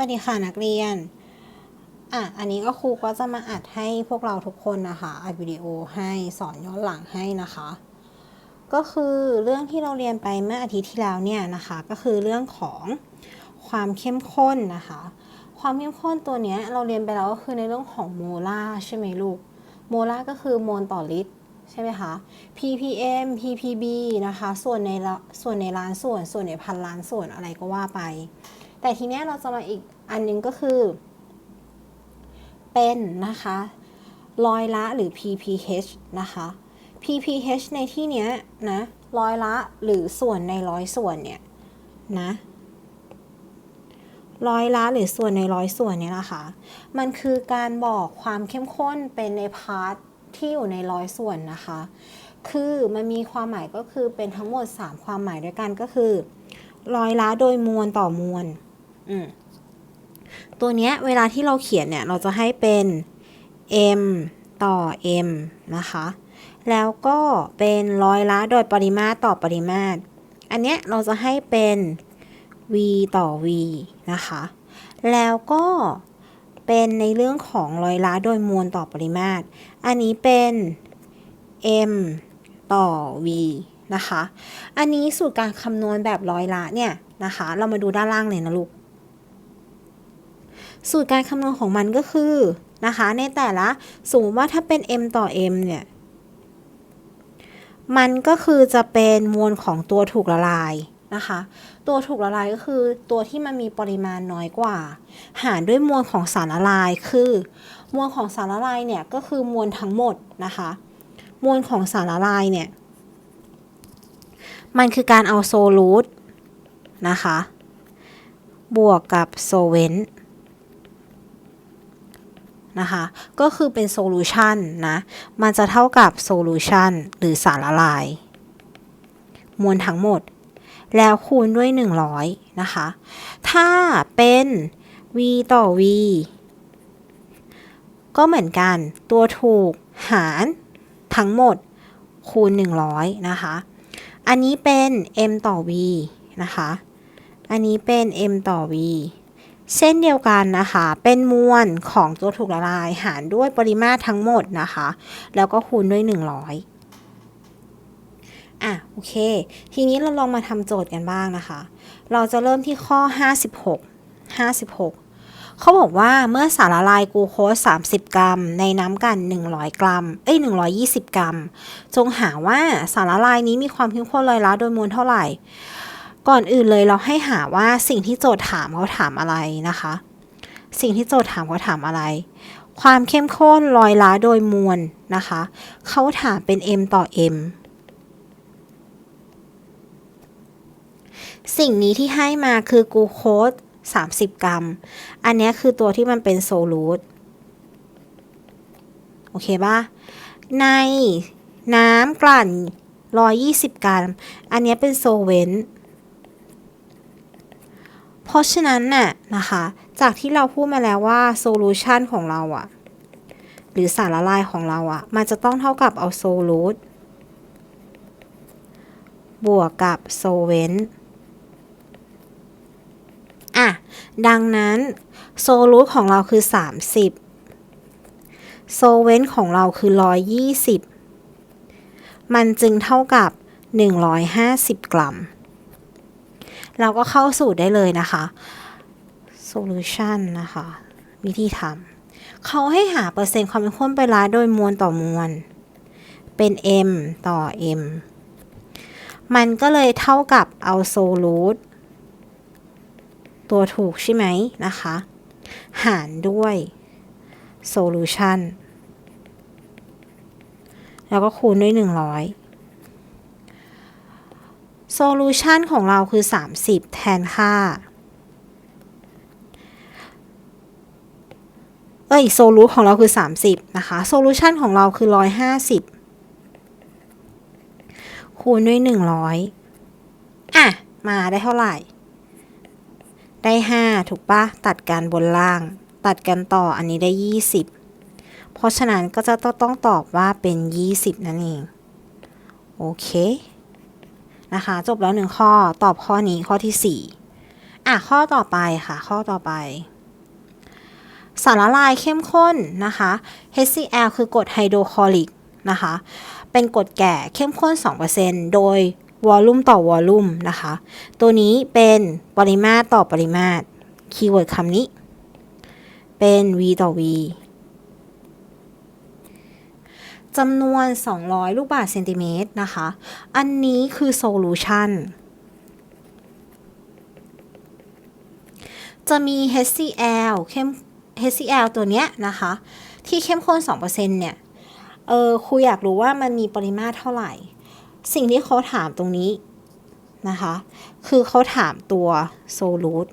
วัสดีค่ะนักเรียน อะ อันนี้ก็ครูก็จะมาอัดให้พวกเราทุกคนนะคะ อัดวิดีโอให้สอนย้อนหลังให้นะคะ ก็คือเรื่องที่เราเรียนไปเมื่ออาทิตย์ที่แล้วเนี่ยนะคะ ก็คือเรื่องของความเข้มข้นนะคะ ความเข้มข้นตัวเนี้ยเราเรียนไปแล้วก็คือในเรื่องของโมลาร์ใช่ไหมลูก โมลาร์ก็คือโมลต่อลิตรใช่ไหมคะ ppm ppb นะคะ ส่วนในละส่วนในล้านส่วน ส่วนในพันล้านส่วนอะไรก็ว่าไป แต่ทีเนี้ยเราจะมาอีกอันหนึงก็คือ เป็นนะคะรอยละหรือ pph นะคะ pph ในที่เนี้ยนะร้อยละหรือส่วนในร้อยส่วนเนี่ยนะร้อยละหรือส่วนในร้อยส่วนเนี่ยนะคะ มันคือการบอกความเข้มข้นเป็นในพาร์ทที่อยู่ในร้อยส่วนนะคะ คือมันมีความหมายก็คือเป็นทั้งหมด 3 ความหมายด้วยกันก็คือร้อยละโดยมวลต่อมวล ตัวเนี้ยเวลาที่เราเขียนเนี่ย เราจะให้เป็น m ต่อ m นะคะ แล้วก็เป็นร้อยละโดยปริมาตรต่อปริมาตร อันเนี้ยเราจะให้เป็น v ต่อ v นะคะ แล้วก็เป็นในเรื่องของร้อยละโดยมวลต่อปริมาตร อันนี้เป็น m ต่อ v นะคะ อันนี้สูตรการคำนวณแบบร้อยละเนี่ยนะคะ เรามาดูด้านล่างเลยนะลูก สูตรการคำนวณของมันก็คือนะคะในแต่ละสมมติว่าถ้าเป็น m ต่อ m เนี่ย มันก็คือจะเป็นมวลของตัวถูกละลายนะคะ ตัวถูกละลายก็คือตัวที่มันมีปริมาณน้อยกว่า หารด้วยมวลของสารละลายคือ มวลของสารละลายเนี่ยก็คือมวลทั้งหมดนะคะ มวลของสารละลายเนี่ย มันคือการเอาโซลูตนะคะ บวกกับโซเวนต์ นะคะ ก็คือเป็นโซลูชันนะ มันจะเท่ากับโซลูชันหรือสารละลาย มวลทั้งหมด แล้วคูณด้วย 100 นะคะ ถ้าเป็น v ต่อ v ก็เหมือนกัน ตัวถูกหารทั้งหมดคูณ 100 นะคะ อันนี้เป็น m ต่อ v นะคะ อันนี้เป็น m ต่อ v เช่นเดียวกันนะคะ เป็นมวลของตัวถูกละลายหารด้วยปริมาตรทั้งหมดนะคะ แล้วก็คูณด้วย 100 อะ โอเค ทีนี้เราลองมาทำโจทย์กันบ้างนะคะ เราจะเริ่มที่ข้อ 56 56 เขาบอกว่าเมื่อสารละลายกูโคส 30 กรัม ในน้ำกัน 100 กรัม เอ้ย 120 กรัม จงหาว่าสารละลายนี้มีความเข้มข้นลอยละโดยมวลเท่าไหร่ ก่อนอื่นเลยเราให้หาว่าสิ่งที่โจทย์ถามเขาถามอะไรนะคะ สิ่งที่โจทย์ถามเขาถามอะไร ความเข้มข้นลอยล้าโดยมวลนะคะเขาถามเป็น m ต่อ m สิ่งนี้ที่ให้มาคือกูโคส30 กรัม อันนี้คือตัวที่มันเป็นโซลูตโอเคปะในน้ำกลั่น 120 กรัม อันนี้เป็นโซเวนต์ เพราะฉะนั้นน่ะนะคะ จากที่เราพูดมาแล้วว่าโซลูชันของเราอะหรือสารละลายของเราอะมันจะต้องเท่ากับเอาโซลูตบวกกับโซเวนต์อะ ดังนั้นโซลูตของเราคือ 30 โซเวนต์ของเราคือ 120 มันจึงเท่ากับ 150 กรัม เราก็เข้าสูตรได้เลยนะคะ solution นะคะ วิธีทำเขาให้หาเปอร์เซ็นต์ความเป็นข้นไปร้ายโดยมวลต่อมวล เป็น m ต่อ m มันก็เลยเท่ากับเอาโซลูตตัวถูกใช่ไหมนะคะ หารด้วย solution แล้วก็คูณด้วย 100 โซลูชันของเราคือ 30 แทนค่า เอ้ยโซลูของเราคือ 30 นะคะ โซลูชันของเราคือ 150 คูณด้วย 100 อะ มาได้เท่าไหร่ ได้ 5 ถูกปะตัดกันบนล่าง ตัดกันต่ออันนี้ได้ 20 เพราะฉะนั้นก็จะต้องตอบว่าเป็น 20 นั่นเอง โอเค นะคะ จบแล้วหนึ่งข้อตอบข้อนี้ข้อที่อะ ข้อต่อไปค่ะ ข้อต่อไป สารละลายเข้มข้นนะคะ HCl คือกรดไฮโดรคลอริกนะคะ เป็นกรดแก่เข้มข้น 2%โดยวอลลุ่มต่อวอลลุ่มนะคะ ตัวนี้เป็นปริมาตรต่อปริมาตรคีย์เวิร์ดคำนี้ เป็น V ต่อ V จำนวน 200 ลูกบาศก์เซนติเมตรนะคะ อันนี้คือโซลูชันจะมี HCl เข้ม HCl ตัวเนี้ยนะคะ ที่เข้มข้น 2%เนี่ย เออครูอยากรู้ว่ามันมีปริมาตรเท่าไหร่ สิ่งที่เขาถามตรงนี้นะคะ คือเขาถามตัวโซลูต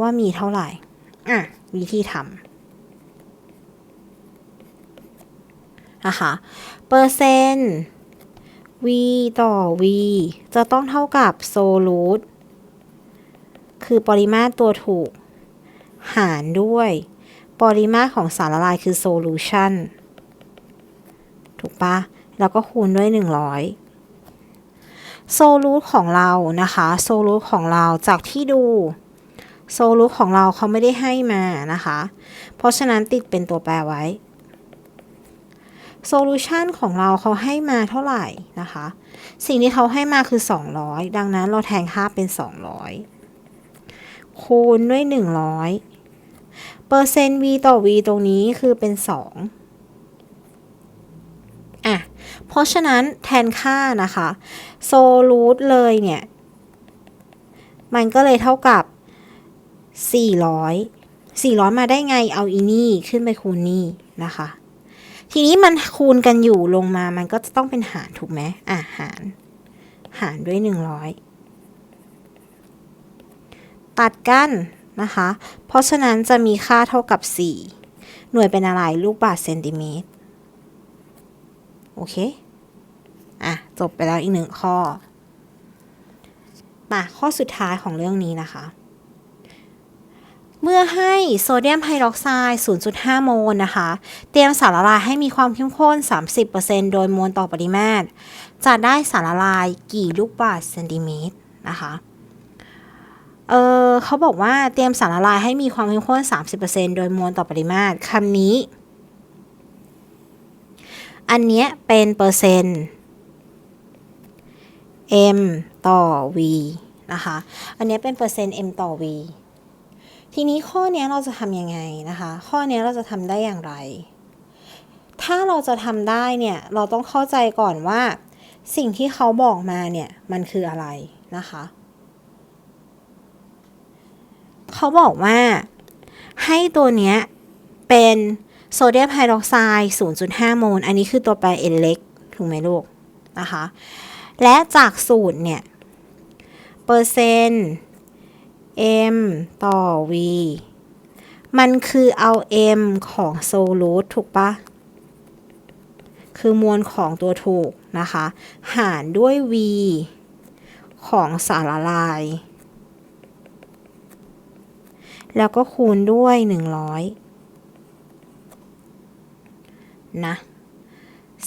ว่ามีเท่าไหร่ อะ วิธีทำ นะคะเปอร์เซ็นต์ v ต่อ v จะต้องเท่ากับโซลูตคือปริมาตรตัวถูก หารด้วย ปริมาตรของสารละลายคือโซลูชันถูกปะแล้วก็คูณด้วย 100 โซลูตของเรานะคะ โซลูตของเราจากที่ดู โซลูตของเราเขาไม่ได้ให้มานะคะ เพราะฉะนั้นติดเป็นตัวแปรไว้ โซลูชันของเราเขาให้มาเท่าไหร่นะคะ สิ่งที่เขาให้มาคือ 200 ดังนั้นเราแทนค่าเป็น 200 คูณด้วย 100 เปอร์เซ็นต์ v ต่อ v ตรงนี้คือเป็น 2 อะ เพราะฉะนั้นแทนค่านะคะโซลูทเลยเนี่ย มันก็เลยเท่ากับ 400 400 มาได้ไงเอาอีนี่ขึ้นไปคูณนี่นะคะ ทีนี้มันคูณกันอยู่ลงมามันก็จะต้องเป็นหารถูกไหมอะหาร หารด้วย100ตัดกันนะคะ เพราะฉะนั้นจะมีค่าเท่ากับ 4 หน่วยเป็นอะไรลูกบาศก์เซนติเมตร โอเค อะ จบไปแล้วอีกหนึ่งข้อมาข้อสุดท้ายของเรื่องนี้นะคะ เมื่อให้โซเดียมไฮดรอกไซด์ 0.5 โมลนะคะ เตรียมสารละลายให้มีความเข้มข้น 30%โดยมวลต่อปริมาตร จะได้สารละลายกี่ลูกบาศก์เซนติเมตรนะคะ เออเขาบอกว่าเตรียมสารละลายให้มีความเข้มข้น 30%โดยมวลต่อปริมาตรคำนี้ อันเนี้ยเป็นเปอร์เซ็นต์ m ต่อ v นะคะ อันเนี้ยเป็นเปอร์เซ็นต์ m ต่อ v ทีนี้ข้อนี้เราจะทำยังไงนะคะ ข้อนี้เราจะทำได้อย่างไร ถ้าเราจะทำได้เนี่ย เราต้องเข้าใจก่อนว่า สิ่งที่เขาบอกมาเนี่ย มันคืออะไรนะคะ เขาบอกว่าให้ตัวเนี้ยเป็นโซเดียมไฮดรอกไซด์ 0.5 โมล อันนี้คือตัวแปร n เล็ก ถูกไหมลูก นะคะ และจากสูตรเนี่ย เปอร์เซ็นต์ m ต่อ v มันคือเอา m ของโซลูทถูกปะคือมวลของตัวถูกนะคะ หารด้วย v ของสารละลาย แล้วก็คูณด้วย 100 นะ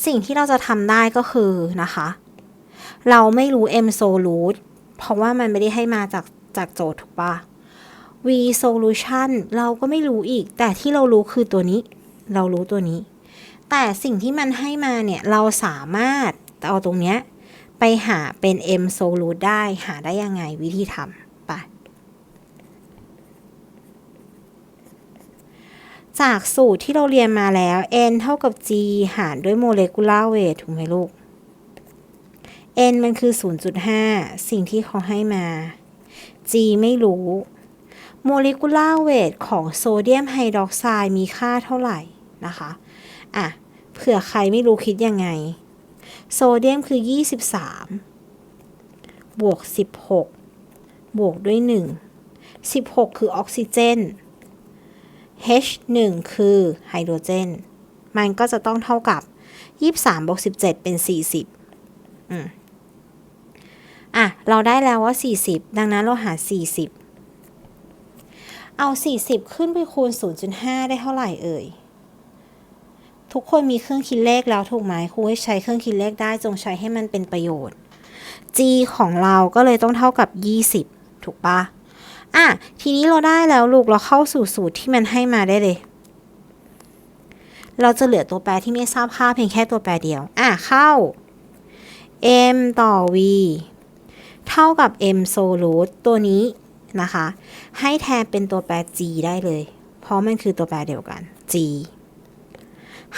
สิ่งที่เราจะทำได้ก็คือนะคะ เราไม่รู้ m solute เพราะว่ามันไม่ได้ให้มาจาก จากโจทย์ถูกปะ v solution เราก็ไม่รู้อีก แต่ที่เรารู้คือตัวนี้ เรารู้ตัวนี้ แต่สิ่งที่มันให้มาเนี่ย เราสามารถเอาตรงเนี้ย ไปหาเป็น m solute ได้หาได้ยังไงวิธีทำไปจากสูตรที่เราเรียนมาแล้ว n เท่ากับ g หารด้วย molecular weight ถูกไหมลูก n มันคือ 0.5 สิ่งที่เขาให้มา g ไม่รู้ molecular weight ของโซเดียมไฮดรอกไซด์มีค่าเท่าไหร่นะคะอะเผื่อใครไม่รู้คิดยังไง โซเดียมคือ 23 บวก 16 บวกด้วย 1 16 คือออกซิเจน H 1คือไฮโดรเจน มันก็จะต้องเท่ากับ 23บวก17 เป็น 40อืม อะ เราได้แล้วว่า 40 ดังนั้นเราหา 40 เอา 40 ขึ้นไปคูณ 0.5 ได้เท่าไหร่เอ่ย ทุกคนมีเครื่องคิดเลขแล้วถูกไหมครูให้ใช้เครื่องคิดเลขได้จงใช้ให้มันเป็นประโยชน์ g ของเราก็เลยต้องเท่ากับ 20 ถูกปะอะ ทีนี้เราได้แล้วลูกเราเข้าสู่สูตรที่มันให้มาได้เลยเราจะเหลือตัวแปรที่ไม่ทราบค่าเพียงแค่ตัวแปรเดียว อะ เข้า m ต่อ v เท่ากับ m s o l u t ตัวนี้นะคะ ให้แทนเป็นตัวแปร g ได้เลย เพราะมันคือตัวแปรเดียวกัน g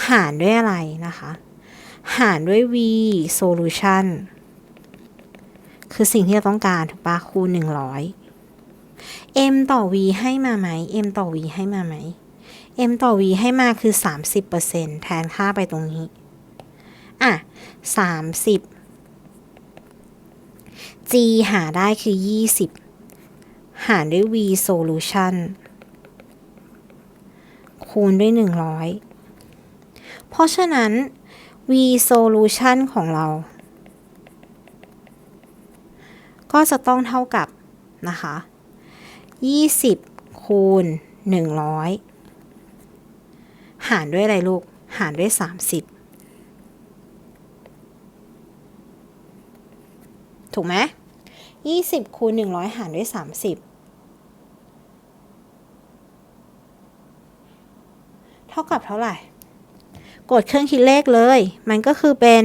หารด้วยอะไรนะคะ หารด้วย v solution คือสิ่งที่เราต้องการถูกปะคูณ100 m ต่อ v ให้มาไหม m ต่อ v ให้มาไหม m ต่อ v ให้มาคือ 30%แทนค่าไปตรงนี้ อะ 30 g หาได้คือ 20 หารด้วย v solution คูณด้วย 100 เพราะฉะนั้น v solution ของเรา ก็จะต้องเท่ากับนะคะ 20 คูณ 100 หารด้วยอะไรลูก หารด้วย 30 ถูกไหม20คูณ100หารด้วย30เท่ากับเท่าไหร่ กดเครื่องคิดเลขเลย มันก็คือเป็น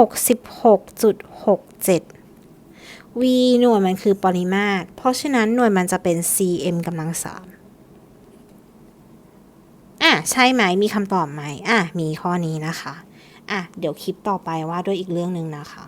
66.67 v หน่วยมันคือปริมาตร เพราะฉะนั้นหน่วยมันจะเป็น cm กำลังสามอะ ใช่ไหม มีคำตอบไหม อะ มีข้อนี้นะคะ อะ เดี๋ยวคลิปต่อไปว่าด้วยอีกเรื่องหนึ่งนะคะ